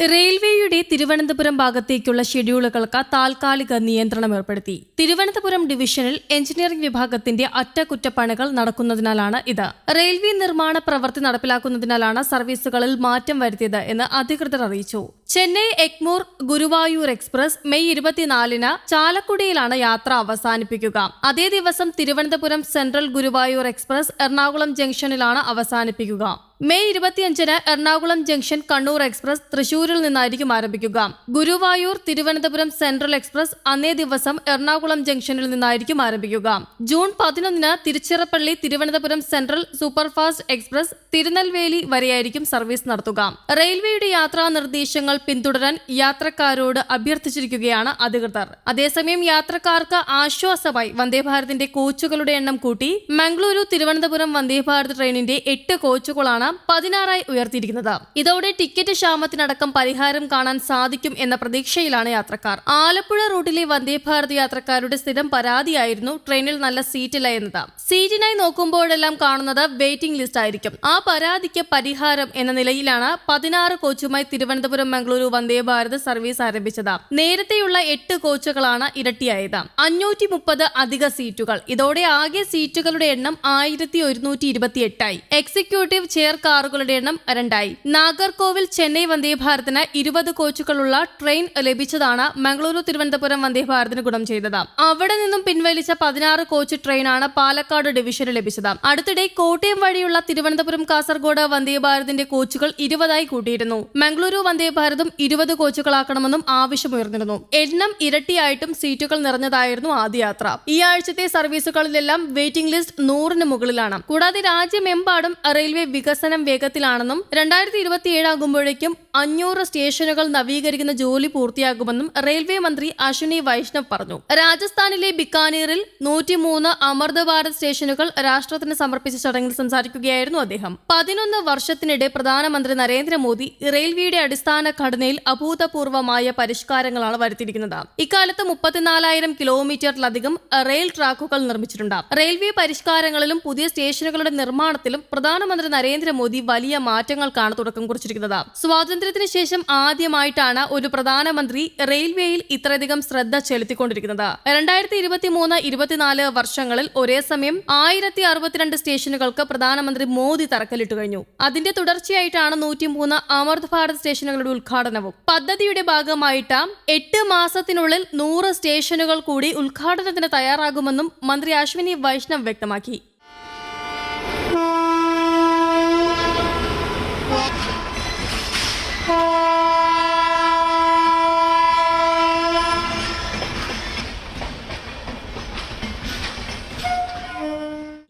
റെയിൽവേയുടെ തിരുവനന്തപുരം ഭാഗത്തേക്കുള്ള ഷെഡ്യൂളുകൾക്ക് താൽക്കാലിക നിയന്ത്രണം ഏർപ്പെടുത്തി. തിരുവനന്തപുരം ഡിവിഷനിൽ എഞ്ചിനീയറിംഗ് വിഭാഗത്തിന്റെ അറ്റകുറ്റപ്പണികൾ നടക്കുന്നതിനാലാണ് ഇത്. റെയിൽവേ നിർമ്മാണ പ്രവൃത്തി നടപ്പിലാക്കുന്നതിനാലാണ് സർവീസുകളിൽ മാറ്റം വരുത്തിയത് എന്ന് അധികൃതർ അറിയിച്ചു. ചെന്നൈ എഗ്മൂർ ഗുരുവായൂർ എക്സ്പ്രസ് മെയ് ഇരുപത്തിനാലിന് ചാലക്കുടിയിലാണ് യാത്ര അവസാനിപ്പിക്കുക. അതേ ദിവസം തിരുവനന്തപുരം സെൻട്രൽ ഗുരുവായൂർ എക്സ്പ്രസ് എറണാകുളം ജംഗ്ഷനിലാണ് അവസാനിപ്പിക്കുക. മെയ് ഇരുപത്തിയഞ്ചിന് എറണാകുളം ജംഗ്ഷൻ കണ്ണൂർ എക്സ്പ്രസ് തൃശൂരിൽ നിന്നായിരിക്കും ആരംഭിക്കുക. ഗുരുവായൂർ തിരുവനന്തപുരം സെൻട്രൽ എക്സ്പ്രസ് അന്നേ ദിവസം എറണാകുളം ജംഗ്ഷനിൽ നിന്നായിരിക്കും ആരംഭിക്കുക. ജൂൺ പതിനൊന്നിന് Tiruchirappalli Thiruvananthapuram central superfast express Tirunelveli വരെയായിരിക്കും service നടത്തുക. റെയിൽവേയുടെ യാത്രാ നിർദ്ദേശങ്ങൾ പിന്തുടരാൻ യാത്രക്കാരോട് അഭ്യർത്ഥിച്ചിരിക്കുകയാണ് അധികൃതർ. അതേസമയം യാത്രക്കാർക്ക് ആശ്വാസമായി വന്ദേഭാരതിന്റെ കോച്ചുകളുടെ എണ്ണം കൂട്ടി. മംഗളൂരു തിരുവനന്തപുരം വന്ദേഭാരത് ട്രെയിനിന്റെ എട്ട് കോച്ചുകളാണ് പതിനാറായി ഉയർത്തിയിരിക്കുന്നത്. ഇതോടെ ടിക്കറ്റ് ക്ഷാമത്തിനടക്കം പരിഹാരം കാണാൻ സാധിക്കും എന്ന പ്രതീക്ഷയിലാണ് യാത്രക്കാർ. ആലപ്പുഴ റൂട്ടിലെ വന്ദേഭാരത് യാത്രക്കാരുടെ സ്ഥിരം പരാതിയായിരുന്നു ട്രെയിനിൽ നല്ല സീറ്റില്ല എന്നത്. സീറ്റിനായി നോക്കുമ്പോഴെല്ലാം കാണുന്നത് വെയിറ്റിംഗ് ലിസ്റ്റ് ആയിരിക്കും. ആ പരാതിക്ക് പരിഹാരം എന്ന നിലയിലാണ് പതിനാറ് കോച്ചുമായി തിരുവനന്തപുരം മംഗളൂരു വന്ദേഭാരത് സർവീസ് ആരംഭിച്ചത്. നേരത്തെയുള്ള എട്ട് കോച്ചുകളാണ് ഇരട്ടിയായത്. അഞ്ഞൂറ്റി മുപ്പത് അധിക സീറ്റുകൾ. ഇതോടെ ആകെ സീറ്റുകളുടെ എണ്ണം ആയിരത്തി ഒരുന്നൂറ്റി ഇരുപത്തി എട്ടായി എക്സിക്യൂട്ടീവ് ചെയർ കാറുകളുടെ എണ്ണം രണ്ടായി. നാഗർകോവിൽ ചെന്നൈ വന്ദേഭാരതിന് ഇരുപത് കോച്ചുകളുള്ള ട്രെയിൻ ലഭിച്ചതാണ് മംഗളൂരു തിരുവനന്തപുരം വന്ദേഭാരതിന് ഗുണം ചെയ്തത്. അവിടെ നിന്നും പിൻവലിച്ച പതിനാറ് കോച്ച് ട്രെയിനാണ് പാലക്കാട് ഡിവിഷന് ലഭിച്ചത്. അടുത്തിടെ കോട്ടയം വഴിയുള്ള തിരുവനന്തപുരം കാസർഗോഡ് വന്ദേഭാരതിന്റെ കോച്ചുകൾ ഇരുപതായി കൂട്ടിയിരുന്നു. മംഗളൂരു വന്ദേഭാരതും ഇരുപത് കോച്ചുകളാക്കണമെന്നും ആവശ്യമുയർന്നിരുന്നു. എണ്ണം ഇരട്ടിയായിട്ടും സീറ്റുകൾ നിറഞ്ഞതായിരുന്നു ആദ്യ യാത്ര. ഈ ആഴ്ചത്തെ സർവീസുകളിലെല്ലാം വെയിറ്റിംഗ് ലിസ്റ്റ് നൂറിന് മുകളിലാണ്. കൂടാതെ രാജ്യമെമ്പാടും റെയിൽവേ വികസനം വേഗത്തിലാണെന്നും രണ്ടായിരത്തി ഇരുപത്തിയേഴ് ആകുമ്പോഴേക്കും അഞ്ഞൂറ് സ്റ്റേഷനുകൾ നവീകരിക്കുന്ന ജോലി പൂർത്തിയാകുമെന്നും റെയിൽവേ മന്ത്രി അശ്വിനി വൈഷ്ണവ് പറഞ്ഞു. രാജസ്ഥാനിലെ ബിക്കാനീറിൽ നൂറ്റിമൂന്ന് അമൃത് ഭാരത് സ്റ്റേഷനുകൾ രാഷ്ട്രത്തിന് സമർപ്പിച്ച ചടങ്ങിൽ സംസാരിക്കുകയായിരുന്നു അദ്ദേഹം. പതിനൊന്ന് വർഷത്തിനിടെ പ്രധാനമന്ത്രി നരേന്ദ്രമോദി റെയിൽവേയുടെ അടിസ്ഥാന ഘടനയിൽ അഭൂതപൂർവമായ പരിഷ്കാരങ്ങളാണ് വരുത്തിയിരിക്കുന്നത്. ഇക്കാലത്ത് മുപ്പത്തിനാലായിരം കിലോമീറ്ററിലധികം റെയിൽ ട്രാക്കുകൾ നിർമ്മിച്ചിട്ടുണ്ട്. റെയിൽവേ പരിഷ്കാരങ്ങളിലും പുതിയ സ്റ്റേഷനുകളുടെ നിർമ്മാണത്തിലും പ്രധാനമന്ത്രി നരേന്ദ്രമോദി വലിയ മാറ്റങ്ങൾക്കാണ് തുടക്കം കുറിച്ചിരിക്കുന്നത്. സ്വാതന്ത്ര്യത്തിന് ശേഷം ആദ്യമായിട്ടാണ് ഒരു പ്രധാനമന്ത്രി റെയിൽവേയിൽ ഇത്രയധികം ശ്രദ്ധ ചെലുത്തിക്കൊണ്ടിരിക്കുന്നത്. രണ്ടായിരത്തി ഇരുപത്തി മൂന്ന് ഇരുപത്തിനാല് വർഷങ്ങളിൽ ഒരേ സമയം ആയിരത്തി അറുപത്തിരണ്ട് സ്റ്റേഷനുകൾക്ക് പ്രധാനമന്ത്രി മോദി തറക്കല്ലിട്ട് കഴിഞ്ഞു. അതിന്റെ തുടർച്ചയായിട്ടാണ് നൂറ്റിമൂന്ന് അമൃത് ഭാരത് സ്റ്റേഷനുകളുടെ ഉദ്ഘാടനവും. പദ്ധതിയുടെ ഭാഗമായിട്ട് എട്ട് മാസത്തിനുള്ളിൽ നൂറ് സ്റ്റേഷനുകൾ കൂടി ഉദ്ഘാടനത്തിന് തയ്യാറാകുമെന്നും മന്ത്രി അശ്വിനി വൈഷ്ണവ് വ്യക്തമാക്കി.